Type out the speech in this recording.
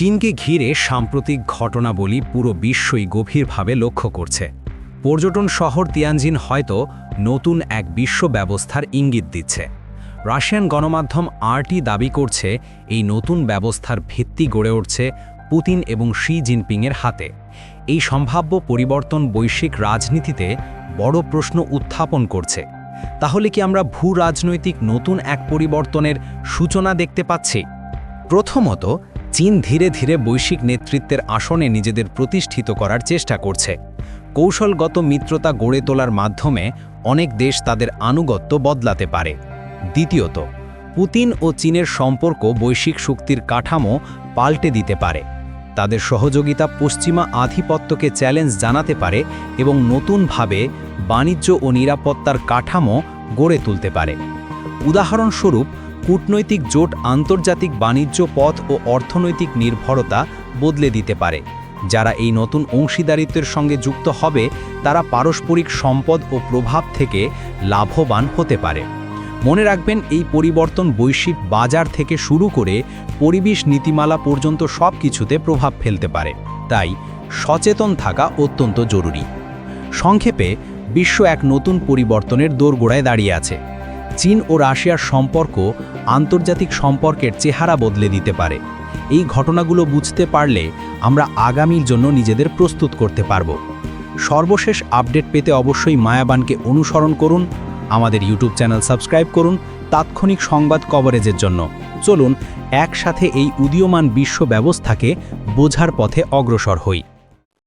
চীনকে ঘিরে সাম্প্রতিক ঘটনাবলী পুরো বিশ্বই গভীরভাবে লক্ষ্য করছে। পর্যটন শহর তিয়ানজিন হয়তো নতুন এক বিশ্ব ব্যবস্থার ইঙ্গিত দিচ্ছে। রাশিয়ান গণমাধ্যম আরটি দাবি করছে, এই নতুন ব্যবস্থার ভিত্তি গড়ে উঠছে পুতিন এবং শি জিনপিংয়ের হাতে। এই সম্ভাব্য পরিবর্তন বৈশ্বিক রাজনীতিতে বড় প্রশ্ন উত্থাপন করছে। তাহলে কি আমরা ভূ রাজনৈতিক নতুন এক পরিবর্তনের সূচনা দেখতে পাচ্ছি? প্রথমত চীন ধীরে ধীরে বৈশ্বিক নেতৃত্বের আসনে নিজেদের প্রতিষ্ঠিত করার চেষ্টা করছে। কৌশলগত মিত্রতা গড়ে তোলার মাধ্যমে অনেক দেশ তাদের আনুগত্য বদলাতে পারে। দ্বিতীয়ত, পুতিন ও চীনের সম্পর্ক বৈশ্বিক শক্তির কাঠামো পাল্টে দিতে পারে। তাদের সহযোগিতা পশ্চিমা আধিপত্যকে চ্যালেঞ্জ জানাতে পারে এবং নতুনভাবে বাণিজ্য ও নিরাপত্তার কাঠামো গড়ে তুলতে পারে। উদাহরণস্বরূপ কূটনৈতিক জোট আন্তর্জাতিক বাণিজ্য পথ ও অর্থনৈতিক নির্ভরতা বদলে দিতে পারে। যারা এই নতুন অংশীদারিত্বের সঙ্গে যুক্ত হবে, তারা পারস্পরিক সম্পদ ও প্রভাব থেকে লাভবান হতে পারে। মনে রাখবেন, এই পরিবর্তন বৈশ্বিক বাজার থেকে শুরু করে পরিবেশ নীতিমালা পর্যন্ত সব কিছুতে প্রভাব ফেলতে পারে। তাই সচেতন থাকা অত্যন্ত জরুরি। সংক্ষেপে, বিশ্ব এক নতুন পরিবর্তনের দোরগোড়ায় দাঁড়িয়ে আছে। চীন ও রাশিয়ার সম্পর্ক আন্তর্জাতিক সম্পর্কের চেহারা বদলে দিতে পারে। এই ঘটনাগুলো বুঝতে পারলে আমরা আগামীর জন্য নিজেদের প্রস্তুত করতে পারব। সর্বশেষ আপডেট পেতে অবশ্যই মায়াবানকে অনুসরণ করুন, আমাদের ইউটিউব চ্যানেল সাবস্ক্রাইব করুন তাৎক্ষণিক সংবাদ কভারেজের জন্য। চলুন, একসাথে এই উদীয়মান বিশ্ব ব্যবস্থাকে বোঝার পথে অগ্রসর হই।